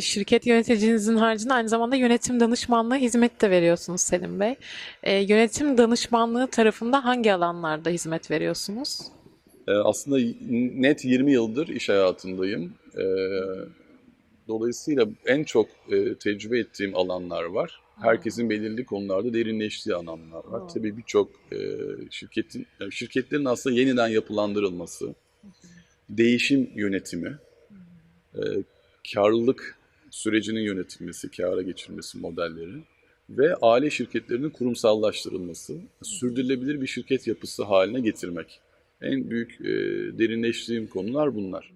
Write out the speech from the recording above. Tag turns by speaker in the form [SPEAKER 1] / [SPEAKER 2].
[SPEAKER 1] e, şirket yöneticinizin haricinde aynı zamanda yönetim danışmanlığı hizmeti de veriyorsunuz Selim Bey. E, yönetim danışmanlığı tarafında hangi alanlarda hizmet veriyorsunuz?
[SPEAKER 2] Ee, aslında net 20 yıldır iş hayatındayım. Ee, dolayısıyla en çok e, tecrübe ettiğim alanlar var. Herkesin belirli konularda derinleştiği alanlar var. Tabii birçok e, şirketin yani şirketlerin aslında yeniden yapılandırılması, değişim yönetimi, e, karlılık sürecinin yönetilmesi, kâra geçirilmesi modelleri ve aile şirketlerinin kurumsallaştırılması, sürdürülebilir bir şirket yapısı haline getirmek. En büyük e, derinleştiğim konular bunlar.